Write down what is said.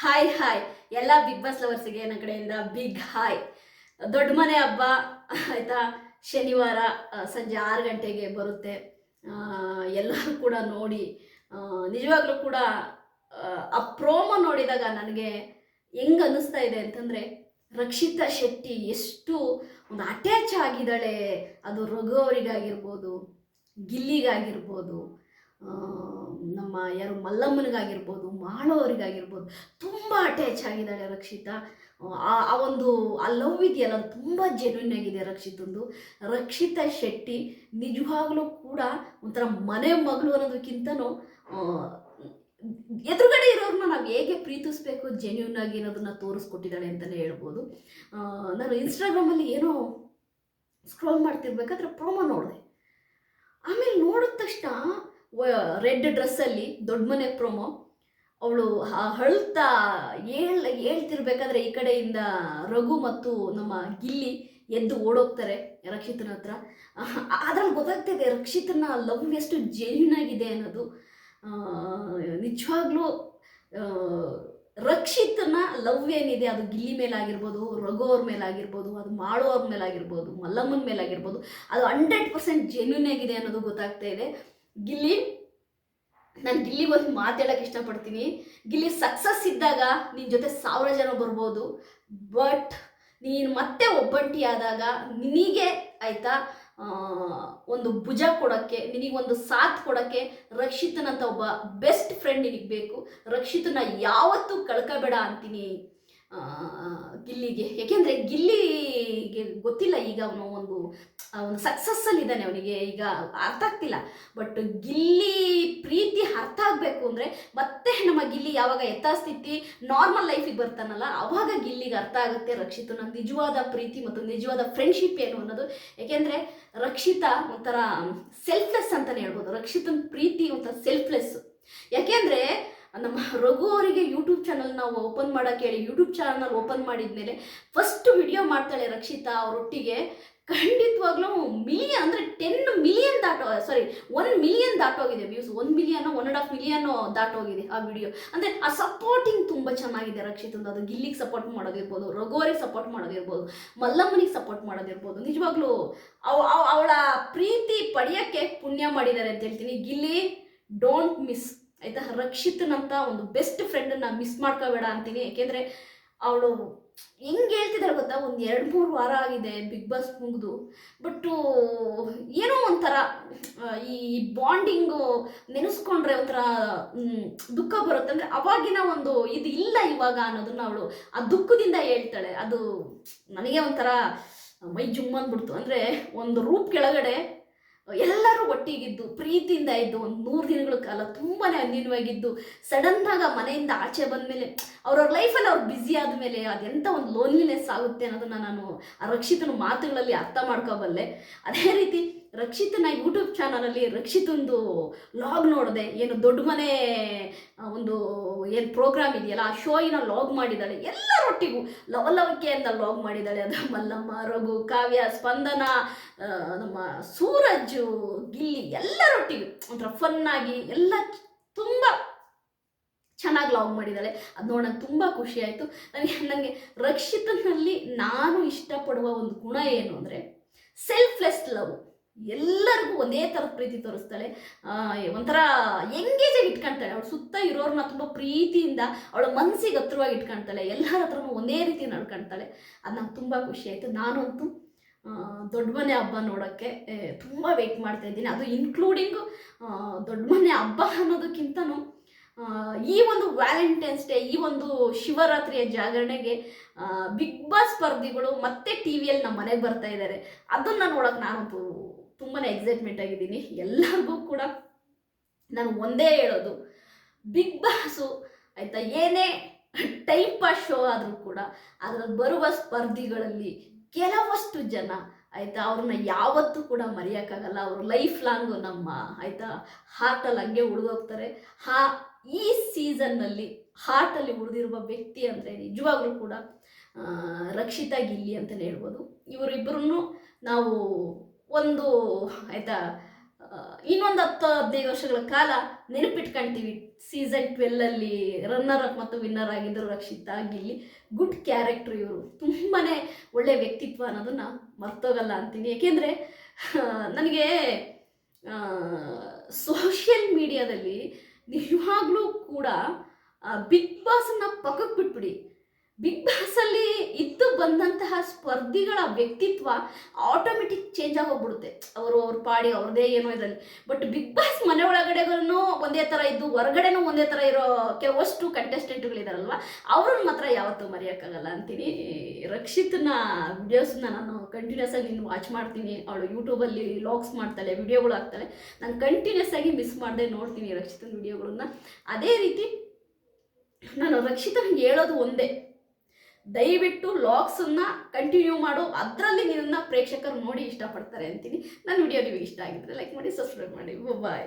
Hi hi ಎಲ್ಲ big boss ಲವರ್ಸಿಗೆ ನನ್ನ ಕಡೆಯಿಂದ ಬಿಗ್ ಹಾಯ್ ದೊಡ್ಡ ಮನೆ ಹಬ್ಬ ಆಯಿತಾ? ಶನಿವಾರ ಸಂಜೆ ಆರು ಗಂಟೆಗೆ ಬರುತ್ತೆ. ಎಲ್ಲರೂ ಕೂಡ ನೋಡಿ ನಿಜವಾಗ್ಲೂ ಕೂಡ ಆ, ಪ್ರೋಮ ನೋಡಿದಾಗ ನನಗೆ ಹೆಂಗ್ ಅನ್ನಿಸ್ತಾ ಇದೆ ಅಂತಂದರೆ ರಕ್ಷಿತಾ ಶೆಟ್ಟಿ ಎಷ್ಟು ಒಂದು ಅಟ್ಯಾಚ್ ಆಗಿದ್ದಾಳೆ. ಅದು ರಘು ಅವರಿಗಾಗಿರ್ಬೋದು ಗಿಲ್ಲಿಗಾಗಿರ್ಬೋದು. ನಮ್ಮ ಯಾರು ಮಲ್ಲಮ್ಮನಿಗಾಗಿರ್ಬೋದು, ಮಾಳವರಿಗಾಗಿರ್ಬೋದು, ತುಂಬ ಅಟ್ಯಾಚ್ ಆಗಿದ್ದಾಳೆ ರಕ್ಷಿತಾ. ಆ ಆ ಒಂದು, ಆ ಲವ್ ಇದೆಯಲ್ಲ, ಅದು ತುಂಬ ಜೆನ್ಯೂನ್ ಆಗಿದೆ ರಕ್ಷಿತಂದು. ರಕ್ಷಿತಾ ಶೆಟ್ಟಿ ನಿಜವಾಗ್ಲೂ ಕೂಡ ಒಂಥರ ಮನೆ ಮಗಳು ಅನ್ನೋದಕ್ಕಿಂತನೂ ಎದುರುಗಡೆ ಇರೋರನ್ನ ನಾವು ಹೇಗೆ ಪ್ರೀತಿಸ್ಬೇಕು ಜೆನ್ಯೂನ್ ಆಗಿ ಅನ್ನೋದನ್ನ ತೋರಿಸ್ಕೊಟ್ಟಿದ್ದಾಳೆ ಅಂತಲೇ ಹೇಳ್ಬೋದು. ನಾನು ಇನ್ಸ್ಟಾಗ್ರಾಮಲ್ಲಿ ಏನೋ ಸ್ಕ್ರೋಲ್ ಮಾಡ್ತಿರ್ಬೇಕಾದ್ರೆ ಪ್ರೋಮೋ ನೋಡಿದೆ. ಆಮೇಲೆ ನೋಡಿದ ತಕ್ಷಣ ರೆಡ್ ಡ್ರೆಸ್ಸಲ್ಲಿ ದೊಡ್ಡ ಮನೆ ಪ್ರೊಮೋ. ಅವಳು ಅಳ್ತಾ ಹೇಳ್, ಹೇಳ್ತಿರ್ಬೇಕಾದ್ರೆ ಈ ಕಡೆಯಿಂದ ರಘು ಮತ್ತು ನಮ್ಮ ಗಿಲ್ಲಿ ಎದ್ದು ಓಡೋಗ್ತಾರೆ ರಕ್ಷಿತನ ಹತ್ರ. ಅದ್ರಲ್ಲಿ ಗೊತ್ತಾಗ್ತಿದೆ ರಕ್ಷಿತನ ಲವ್ ಎಷ್ಟು ಜೆನ್ಯೂನ್ ಆಗಿದೆ ಅನ್ನೋದು. ನಿಜವಾಗ್ಲೂ ರಕ್ಷಿತನ ಲವ್ ಏನಿದೆ ಅದು ಗಿಲ್ಲಿ ಮೇಲಾಗಿರ್ಬೋದು, ರಘು ಅವ್ರ ಮೇಲಾಗಿರ್ಬೋದು, ಅದು ಮಾಡೋವ್ರ ಮೇಲಾಗಿರ್ಬೋದು, ಮಲ್ಲಮ್ಮನ ಮೇಲಾಗಿರ್ಬೋದು, ಅದು ಹಂಡ್ರೆಡ್ ಪರ್ಸೆಂಟ್ ಜೆನ್ಯೂನ್ ಆಗಿದೆ ಅನ್ನೋದು ಗೊತ್ತಾಗ್ತಾ ಇದೆ. ಗಿಲ್ಲಿ, ನಾನು ಗಿಲ್ಲಿ ಒಂದು ಮಾತಾಡೋಕೆ ಇಷ್ಟಪಡ್ತೀನಿ. ಗಿಲ್ಲಿ ಸಕ್ಸಸ್ ಇದ್ದಾಗ ನಿನ್ನ ಜೊತೆ ಸಾವಿರ ಜನ ಬರ್ಬೋದು. ಬಟ್ ನೀನು ಮತ್ತೆ ಒಬ್ಬಂಟಿ ಆದಾಗ ನಿನಗೆ ಆಯಿತಾ ಒಂದು ಭುಜ ಕೊಡೋಕ್ಕೆ ನಿನಗೊಂದು ಸಾಥ್ ಕೊಡೋಕ್ಕೆ ರಕ್ಷಿತನಂತ ಒಬ್ಬ ಬೆಸ್ಟ್ ಫ್ರೆಂಡ್ ನಿನಗೆ ಬೇಕು. ರಕ್ಷಿತನ ಯಾವತ್ತೂ ಕಳ್ಕೋಬೇಡ ಅಂತೀನಿ ಗಿಲ್ಲಿಗೆ. ಯಾಕೆಂದರೆ ಗಿಲ್ಲಿಗೆ ಗೊತ್ತಿಲ್ಲ ಈಗ ಅವನು ಒಂದು ಒಂದು ಸಕ್ಸಸ್ಸಲ್ಲಿ ಇದ್ದಾನೆ ಅವನಿಗೆ. ಈಗ ಅರ್ಥ ಆಗ್ತಿಲ್ಲ. ಬಟ್ ಗಿಲ್ಲಿ ಪ್ರೀತಿ ಅರ್ಥ ಆಗಬೇಕು ಅಂದರೆ ಮತ್ತೆ ನಮ್ಮ ಗಿಲ್ಲಿ ಯಾವಾಗ ಯಥಾಸ್ಥಿತಿ ನಾರ್ಮಲ್ ಲೈಫಿಗೆ ಬರ್ತಾನಲ್ಲ, ಅವಾಗ ಗಿಲ್ಲಿಗೆ ಅರ್ಥ ಆಗುತ್ತೆ ರಕ್ಷಿತನ ನಿಜವಾದ ಪ್ರೀತಿ ಮತ್ತು ನಿಜವಾದ ಫ್ರೆಂಡ್ಶಿಪ್ ಏನು ಅನ್ನೋದು. ಯಾಕೆಂದ್ರೆ ರಕ್ಷಿತಾ ಒಂಥರ ಸೆಲ್ಫ್ಲೆಸ್ ಅಂತಲೇ ಹೇಳ್ಬೋದು. ರಕ್ಷಿತನ ಪ್ರೀತಿ ಒಂಥರ ಸೆಲ್ಫ್ಲೆಸ್ ಯಾಕೆಂದರೆ ನಮ್ಮ ರಘು ಅವರಿಗೆ ಯೂಟ್ಯೂಬ್ ಚಾನಲ್ ನಾವು ಓಪನ್ ಮಾಡೋಕ್ಕೆ ಹೇಳಿ ಯೂಟ್ಯೂಬ್ ಚಾನಲ್ ಓಪನ್ ಮಾಡಿದ್ಮೇಲೆ ಫಸ್ಟ್ ವಿಡಿಯೋ ಮಾಡ್ತಾಳೆ ರಕ್ಷಿತಾ ಅವರೊಟ್ಟಿಗೆ. ಖಂಡಿತವಾಗ್ಲೂ ಮಿಲಿಯನ್ ಅಂದರೆ ಟೆನ್ ಮಿಲಿಯನ್ ದಾಟೋ sorry one million ದಾಟೋಗಿದೆ views one million one and half million ದಾಟೋಗಿದೆ ಆ ವಿಡಿಯೋ ಅಂದರೆ ಆ ಸಪೋರ್ಟಿಂಗ್ ತುಂಬ ಚೆನ್ನಾಗಿದೆ ರಕ್ಷಿತಂದು ಅದು ಗಿಲ್ಲಿಗೆ ಸಪೋರ್ಟ್ ಮಾಡೋದಿರ್ಬೋದು, ರಘುವರಿಗೆ ಸಪೋರ್ಟ್ ಮಾಡೋದಿರ್ಬೋದು, ಮಲ್ಲಮ್ಮನಿಗೆ ಸಪೋರ್ಟ್ ಮಾಡೋದಿರ್ಬೋದು. ನಿಜವಾಗ್ಲೂ ಅವ ಅವ- ಅವಳ ಪ್ರೀತಿ ಪಡೆಯೋಕ್ಕೆ ಪುಣ್ಯ ಮಾಡಿದ್ದಾರೆ ಅಂತ ಹೇಳ್ತೀನಿ. ಗಿಲ್ಲಿ ಡೋಂಟ್ ಮಿಸ್ ಆಯಿತಾ? ರಕ್ಷಿತನಂತ ಒಂದು ಬೆಸ್ಟ್ ಫ್ರೆಂಡನ್ನ ಮಿಸ್ ಮಾಡ್ಕೋಬೇಡ ಅಂತೀನಿ. ಯಾಕೆಂದರೆ ಅವಳು ಹೆಂಗೆ ಹೇಳ್ತಿದ್ದಾಳೆ ಗೊತ್ತಾ? ಒಂದು ಎರಡು ಮೂರು ವಾರ ಆಗಿದೆ, ಬಿಗ್ ಬಾಸ್ ಮುಗಿದು. ಬಟ್ಟು ಏನೋ ಒಂಥರ ಈ ಬಾಂಡಿಂಗು ನೆನೆಸ್ಕೊಂಡ್ರೆ ಒಂಥರ ದುಃಖ ಬರುತ್ತೆ. ಅಂದರೆ ಅವಾಗಿನ ಒಂದು ಇದು ಇಲ್ಲ ಇವಾಗ ಅನ್ನೋದನ್ನ ಅವಳು ಆ ದುಃಖದಿಂದ ಹೇಳ್ತಾಳೆ. ಅದು ನನಗೆ ಒಂಥರ ಮೈ ಜುಮ್ ಅಂದರೆ ಒಂದು ರೂಪ್ ಕೆಳಗಡೆ ಎಲ್ಲರೂ ಒಟ್ಟಿಗಿದ್ದು, ಪ್ರೀತಿಯಿಂದ ಇದ್ದು, ಒಂದು ನೂರು ದಿನಗಳ ಕಾಲ ತುಂಬಾ ಅನ್ಯನವಾಗಿದ್ದು ಸಡನ್ನಾಗ ಮನೆಯಿಂದ ಆಚೆ ಬಂದಮೇಲೆ, ಅವ್ರವ್ರ ಲೈಫಲ್ಲಿ ಅವ್ರು ಬ್ಯುಸಿ ಆದಮೇಲೆ ಅದೆಂಥ ಒಂದು ಲೋನ್ಲಿನೆಸ್ ಆಗುತ್ತೆ ಅನ್ನೋದನ್ನು ನಾನು ಆ ರಕ್ಷಿತನ ಮಾತುಗಳಲ್ಲಿ ಅರ್ಥ ಮಾಡ್ಕೋಬಲ್ಲೆ. ಅದೇ ರೀತಿ ರಕ್ಷಿತನ ಯೂಟ್ಯೂಬ್ ಚಾನಲಲ್ಲಿ ರಕ್ಷಿತಂದು ಲಾಗ್ ನೋಡಿದೆ. ಏನು ದೊಡ್ಡ ಮನೆ ಒಂದು, ಏನು ಪ್ರೋಗ್ರಾಮ್ ಇದೆಯಲ್ಲ, ಆ ಶೋಯಿನ ಲಾಗ್ ಮಾಡಿದ್ದಾಳೆ ಎಲ್ಲರೊಟ್ಟಿಗೂ ಅಂತ ಲಾಗ್ ಮಾಡಿದ್ದಾಳೆ ಅದು ಮಲ್ಲಮ್ಮ, ರಘು, ಕಾವ್ಯ, ಸ್ಪಂದನ ನಮ್ಮ ಸೂರಜ್, ಗಿಲ್ಲಿ ಎಲ್ಲರೊಟ್ಟಿಗೂ ಒಂಥರ ಫನ್ನಾಗಿ ಎಲ್ಲ ತುಂಬ ಚೆನ್ನಾಗಿ ಲಾಗ್ ಮಾಡಿದ್ದಾಳೆ ಅದು ನೋಡಿ ನಂಗೆ ತುಂಬ ಖುಷಿ ಆಯಿತು. ನನಗೆ ನನಗೆ ರಕ್ಷಿತನಲ್ಲಿ ನಾನು ಇಷ್ಟಪಡುವ ಒಂದು ಗುಣ ಏನು ಅಂದರೆ ಸೆಲ್ಫ್ಲೆಸ್ ಲವ್ ಎಲ್ಲರಿಗೂ ಒಂದೇ ಥರದ ಪ್ರೀತಿ ತೋರಿಸ್ತಾಳೆ. ಒಂಥರ ಎಂಗೇಜಾಗಿ ಇಟ್ಕೊಳ್ತಾಳೆ ಅವಳು ಸುತ್ತ ಇರೋರನ್ನ ತುಂಬ ಪ್ರೀತಿಯಿಂದ ಅವಳ ಮನಸ್ಸಿಗೆ ಹತ್ರವಾಗಿ ಇಟ್ಕೊಳ್ತಾಳೆ ಎಲ್ಲರ ಹತ್ರನೂ ಒಂದೇ ರೀತಿ ನಡ್ಕೊಳ್ತಾಳೆ ಅದು ನಂಗೆ ತುಂಬ ಖುಷಿ ಆಯಿತು. ನಾನಂತೂ ದೊಡ್ಡ ಮನೆ ಹಬ್ಬ ನೋಡೋಕ್ಕೆ ತುಂಬ ವೆಯ್ಟ್ ಮಾಡ್ತಾ ಇದ್ದೀನಿ. ಅದು ಇನ್ಕ್ಲೂಡಿಂಗು ದೊಡ್ಡ ಮನೆ ಹಬ್ಬ ಅನ್ನೋದಕ್ಕಿಂತನೂ ಈ ಒಂದು ವ್ಯಾಲೆಂಟೈನ್ಸ್ ಡೇ, ಈ ಒಂದು ಶಿವರಾತ್ರಿಯ ಜಾಗರಣೆಗೆ ಬಿಗ್ ಬಾಸ್ ಸ್ಪರ್ಧಿಗಳು ಮತ್ತೆ ಟಿ ವಿಯಲ್ಲಿ ನಮ್ಮ ಮನೆಗೆ ಬರ್ತಾ ಇದ್ದಾರೆ ಅದನ್ನು ನೋಡೋಕೆ ನಾನು ತುಂಬಾ ಎಕ್ಸೈಟ್ಮೆಂಟ್ ಆಗಿದ್ದೀನಿ. ಎಲ್ಲರಿಗೂ ಕೂಡ ನಾನು ಒಂದೇ ಹೇಳೋದು, ಬಿಗ್ ಬಾಸು ಆಯಿತಾ, ಏನೇ ಟೈಮ್ ಪಾಸ್ ಶೋ ಆದರೂ ಕೂಡ, ಅದರಲ್ಲಿ ಬರುವ ಸ್ಪರ್ಧಿಗಳಲ್ಲಿ ಕೆಲವಷ್ಟು ಜನ ಆಯಿತಾ? ಅವ್ರನ್ನ ಯಾವತ್ತೂ ಕೂಡ ಮರೆಯೋಕ್ಕಾಗಲ್ಲ. ಅವರು ಲೈಫ್ ಲಾಂಗು ನಮ್ಮ, ಆಯಿತಾ? ಹಾರ್ಟಲ್ಲಿ ಹಂಗೆ ಉಳಿದೋಗ್ತಾರೆ. ಹಾ ಈ ಸೀಸನ್ನಲ್ಲಿ ಹಾರ್ಟಲ್ಲಿ ಉಳಿದಿರುವ ವ್ಯಕ್ತಿ ಅಂದರೆ ನಿಜವಾಗ್ಲೂ ಕೂಡ ರಕ್ಷಿತಾ ಗಿಲ್ಲಿ ಅಂತಲೇ ಹೇಳ್ಬೋದು. ಇವರಿಬ್ಬರನ್ನು ನಾವು ಒಂದು, ಆಯಿತಾ? ಇನ್ನೊಂದು ಹತ್ತು ಹದಿನೈದು ವರ್ಷಗಳ ಕಾಲ ನೆನಪಿಟ್ಕೊಂತೀವಿ. ಸೀಸನ್ ಟ್ವೆಲ್ಲಲ್ಲಿ ರನ್ನರ್ ಅಪ್ ಮತ್ತು ವಿನ್ನರ್ ಆಗಿದ್ದರು ರಕ್ಷಿತಾ ಗಿಲ್ಲಿ ಗುಡ್ ಕ್ಯಾರೆಕ್ಟ್ರ್ ಇವರು. ತುಂಬಾ ಒಳ್ಳೆಯ ವ್ಯಕ್ತಿತ್ವ ಅನ್ನೋದನ್ನು ಮರ್ತೋಗಲ್ಲ ಅಂತೀನಿ. ಏಕೆಂದರೆ ನನಗೆ ಸೋಷಿಯಲ್ ಮೀಡಿಯಾದಲ್ಲಿ ನಿಜವಾಗ್ಲೂ ಕೂಡ ಬಿಗ್ ಬಾಸ್ನ ಪಕ್ಕಕ್ಕೆ ಬಿಟ್ಬಿಡಿ. ಬಿಗ್ ಬಾಸಲ್ಲಿ ಇದ್ದು ಬಂದಂತಹ ಸ್ಪರ್ಧಿಗಳ ವ್ಯಕ್ತಿತ್ವ ಆಟೋಮೆಟಿಕ್ ಚೇಂಜ್ ಆಗೋಗ್ಬಿಡುತ್ತೆ. ಅವರು ಅವ್ರ ಪಾಡಿ ಅವ್ರದೇ ಏನೋ ಇದರಲ್ಲಿ. ಬಟ್ ಬಿಗ್ ಬಾಸ್ ಮನೆ ಒಳಗಡೆಗೂ ಒಂದೇ ಥರ ಇದ್ದು, ಹೊರಗಡೆನೂ ಒಂದೇ ಥರ ಇರೋ ಕೆಲವಷ್ಟು ಕಂಟೆಸ್ಟೆಂಟ್ಗಳಿದಾರಲ್ವ ಅವ್ರನ್ನ ಮಾತ್ರ ಯಾವತ್ತೂ ಮರೆಯೋಕ್ಕಾಗಲ್ಲ ಅಂತೀನಿ. ರಕ್ಷಿತ್ನ ವಿಡಿಯೋಸ್ನ ನಾನು ಕಂಟಿನ್ಯೂಸ್ ಆಗಿ ನೀನು ವಾಚ್ ಮಾಡ್ತೀನಿ. ಅವಳು ಯೂಟ್ಯೂಬಲ್ಲಿ ಲಾಗ್ಸ್ ಮಾಡ್ತಾಳೆ ವಿಡಿಯೋಗಳು ಹಾಕ್ತಾಳೆ. ನಾನು ಕಂಟಿನ್ಯೂಸ್ ಆಗಿ ಮಿಸ್ ಮಾಡದೆ ನೋಡ್ತೀನಿ ರಕ್ಷಿತನ ವಿಡಿಯೋಗಳನ್ನ ಅದೇ ರೀತಿ ನಾನು ರಕ್ಷಿತನಿಗೆ ಹೇಳೋದು ಒಂದೇ. ದಯವಿಟ್ಟು ಲಾಗ್ಸನ್ನ ಕಂಟಿನ್ಯೂ ಮಾಡು. ಅದರಲ್ಲಿ ನಿನ್ನ ಪ್ರೇಕ್ಷಕರು ನೋಡಿ ಇಷ್ಟಪಡ್ತಾರೆ ಅಂತೀನಿ. ನನ್ನ ವಿಡಿಯೋ ನಿಮಗೆ ಇಷ್ಟ ಆಗಿದ್ರೆ ಲೈಕ್ ಮಾಡಿ ಸಬ್ಸ್ಕ್ರೈಬ್ ಮಾಡಿ. ಬಾಯ್